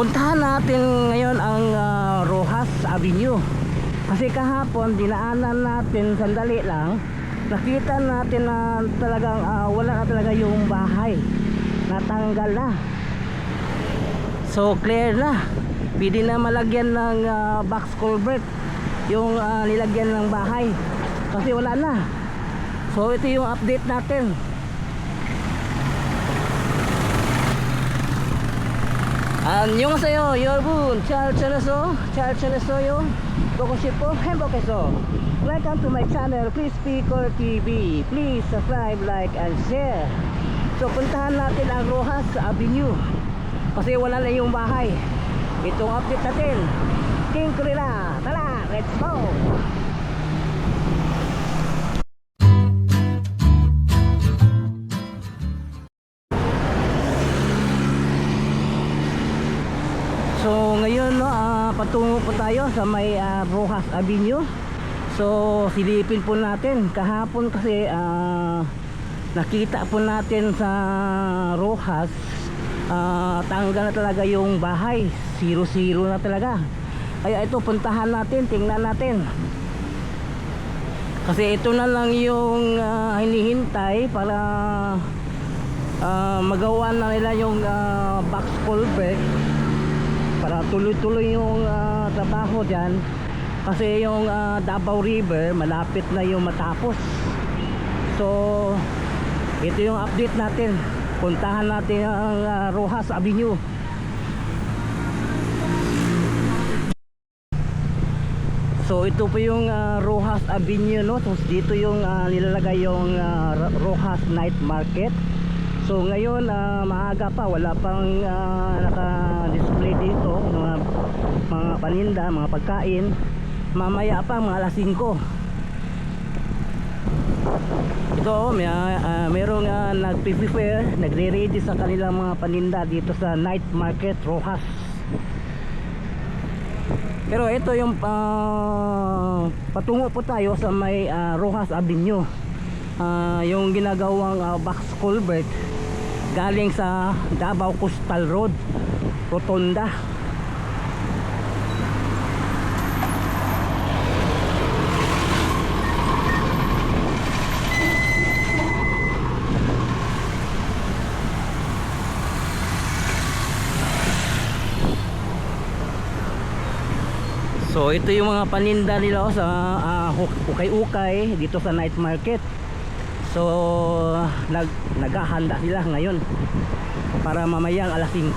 puntahan natin ngayon ang ah, Rojas Avenue. Kasi kahapon dinaanan natin sandali lang. Nakita natin na talagang ah, wala na talaga yung bahay. Natanggal na. So clear na. Pwede na malagyan ng ah, box culvert yung ah, nilagyan ng bahay. Kasi wala na. So ito yung update natin. 안녕하세요 여러분 잘 지냈어? 잘 지냈어요? 보고 싶어? 행복해서 Welcome to my channel Please Speaker TV Please subscribe, like, and share So puntahan natin ang Rojas Avenue Kasi wala na yung bahay Itong update natin King Kurila Tara, let's go! Ngayon no, ah, patungo po tayo sa may ah, Rojas Avenue. So silipin po natin kahapon kasi ah, nakita po natin sa Rojas ah, tanggal na talaga yung bahay. Zero-zero na talaga. Kaya ito puntahan natin, tingnan natin. Kasi ito na lang yung ah, hinihintay para ah, magawa na nila yung ah, box culvert tuloy-tuloy yung ah, trabaho dyan. Kasi yung ah, Davao River malapit na yung matapos. So ito yung update natin. Puntahan natin ang ah, Rojas Avenue. So ito po yung ah, Rojas Avenue no? So dito yung ah, nilalagay yung Ro- Rojas Night Market. So ngayon ah, maaga pa wala pang mga mga paninda, mga pagkain. Mamaya pa mga alas 5. Ito oh, may ah, merong uh, nagpe-prepare, nagre-ready sa kanilang mga paninda dito sa Night Market Rojas. Pero ito yung ah, patungo po tayo sa may ah, Rojas Avenue. Ah, yung ginagawang ah, box culvert galing sa Davao Coastal Road Rotonda So ito yung mga paninda nila oh, sa ah, Huk- ukay-ukay dito sa night market So nag naghahanda sila ngayon para mamayang alas 5.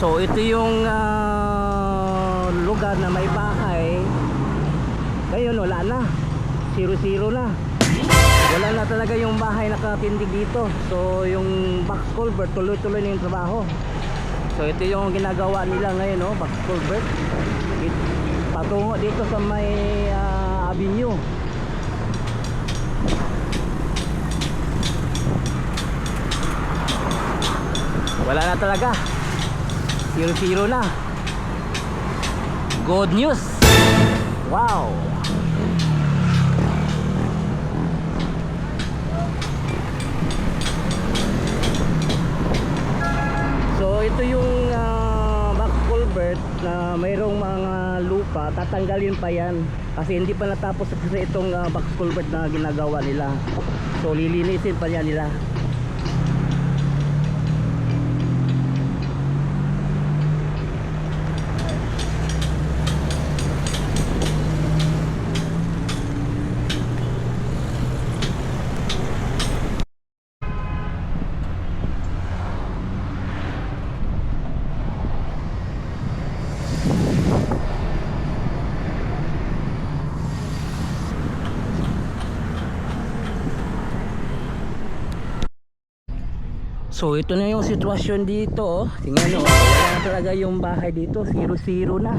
So ito yung ah, lugar na may bahay. Ngayon wala na. Zero-zero na. Talaga yung bahay nakatindig dito. So yung box culvert tuloy-tuloy na yung trabaho. So ito yung ginagawa nila ngayon, no, box culvert. It, patungo dito sa may ah, avenue. Wala na talaga. Zero-zero na. Good news. Wow. Tatanggalin pa yan kasi hindi pa natapos kasi itong uh, box culvert na ginagawa nila. So lilinisin pa yan nila. So ito na yung sitwasyon dito oh. Tingnan nyo, oh. wala na talaga yung bahay dito, zero-zero na.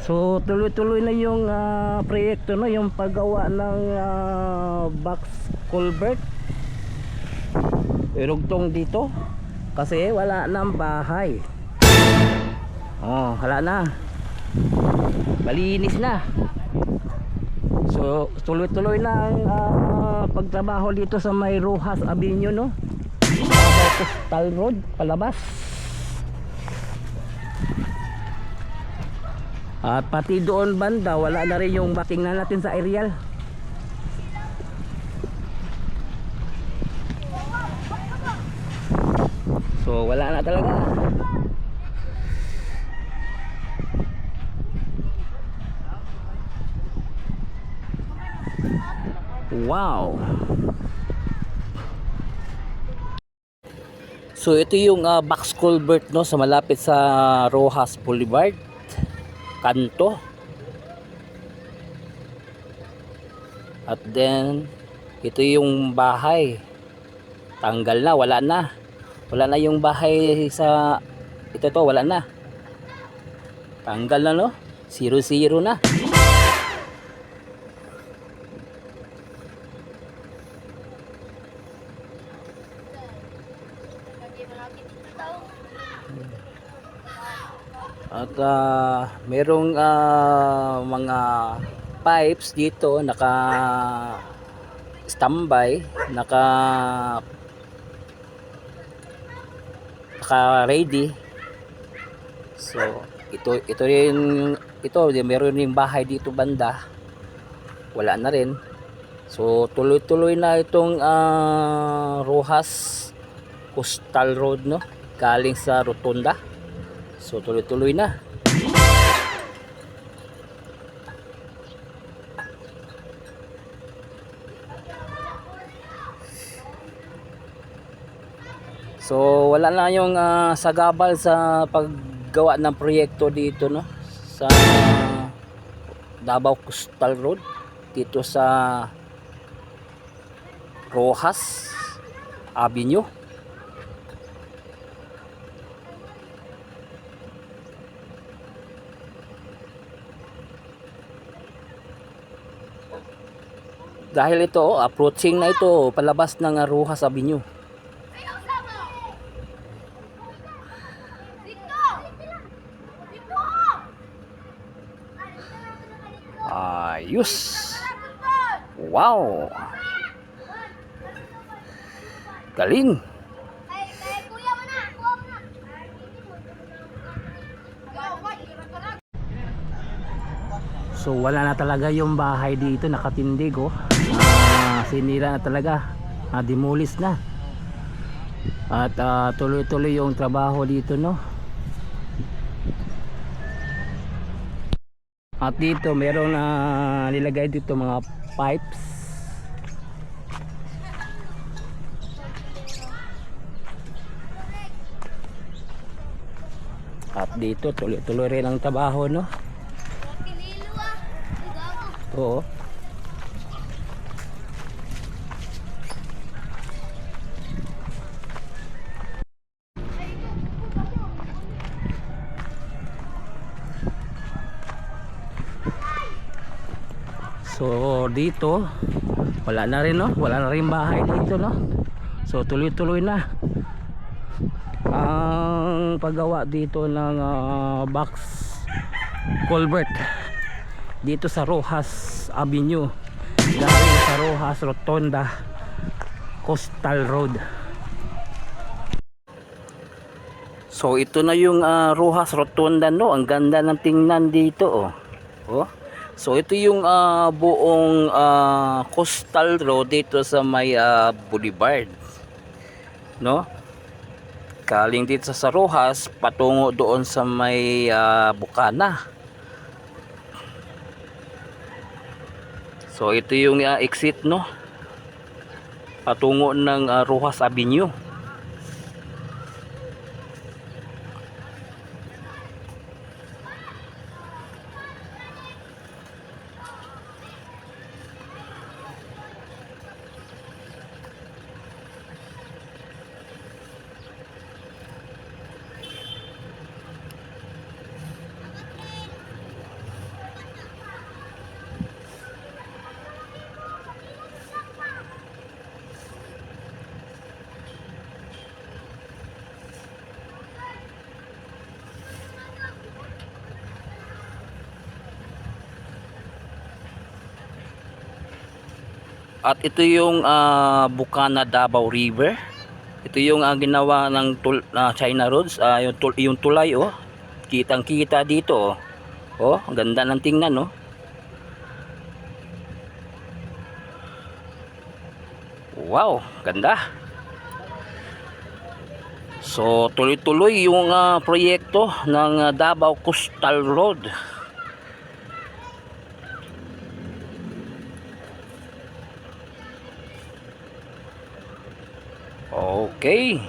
So tuloy-tuloy na yung ah, proyekto no, yung paggawa ng ah, box culvert. Irugtong dito kasi wala nang bahay. Oh, wala na. malinis na so tuloy-tuloy na ang ah, pagtrabaho dito sa may Rojas Avenue no? Davao Coastal Road palabas. At pati doon banda wala na rin yung batingnan natin sa aerial. So wala na talaga Wow. So ito yung uh, box culvert no sa malapit sa Rojas Boulevard. Kanto. At then ito yung bahay. Tanggal na, wala na. Wala na yung bahay sa ito to, wala na. Tanggal na no? Zero zero na. Ah, merong ah, mga pipes dito naka standby, naka naka ready. So, ito ito rin ito, meron ring bahay dito banda. Wala na rin. So, tuloy-tuloy na itong ah, Rojas Coastal Road no, galing sa Rotunda. So tuloy-tuloy na. So wala na yung ah, sagabal sa paggawa ng proyekto dito no sa Davao Coastal Road dito sa Rojas Avenue. Dahil ito, approaching na ito, palabas ng Rojas Avenue. Ayos! Wow! Galing! So wala na talaga yung bahay dito nakatindig oh. Sinira na talaga. Ah, demolis na. At ah, tuloy-tuloy yung trabaho dito no. At dito meron na nilagay dito mga pipes. At dito tuloy-tuloy rin ang trabaho no. Oo. So dito wala na rin no, wala na rin bahay dito no. So tuloy-tuloy na. Ang paggawa dito ng ah, box culvert dito sa Rojas Avenue. Galing sa Rojas Rotonda Coastal Road. So ito na yung ah, Rojas Rotonda no? Ang ganda ng tingnan dito oh, oh. So ito yung ah, buong ah, Coastal Road dito sa may ah, Boulevard no Galing dito sa Rojas patungo doon sa may ah, Bukana So ito yung uh, exit no. Patungo ng uh, Rojas Avenue. At ito yung ah, Bukana Davao River. Ito yung ah, ginawa ng tul- na China roads, ah, yung, tul- yung tulay oh. Kitang-kita dito oh. Oh, ang ganda ng tingnan oh. Wow, ganda. So, tuloy-tuloy yung ah, proyekto ng ah, Davao Coastal Road. Okay.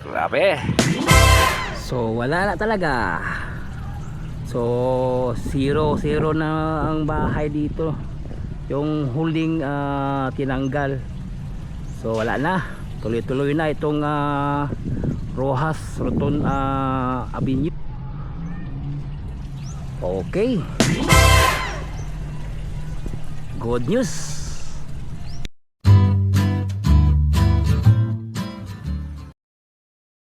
Grabe. So wala na talaga. So zero zero na ang bahay dito. Yung huling ah, tinanggal. So wala na. Tuloy-tuloy na itong ah, Rojas Roton ah, Avenue. Okay. Good news.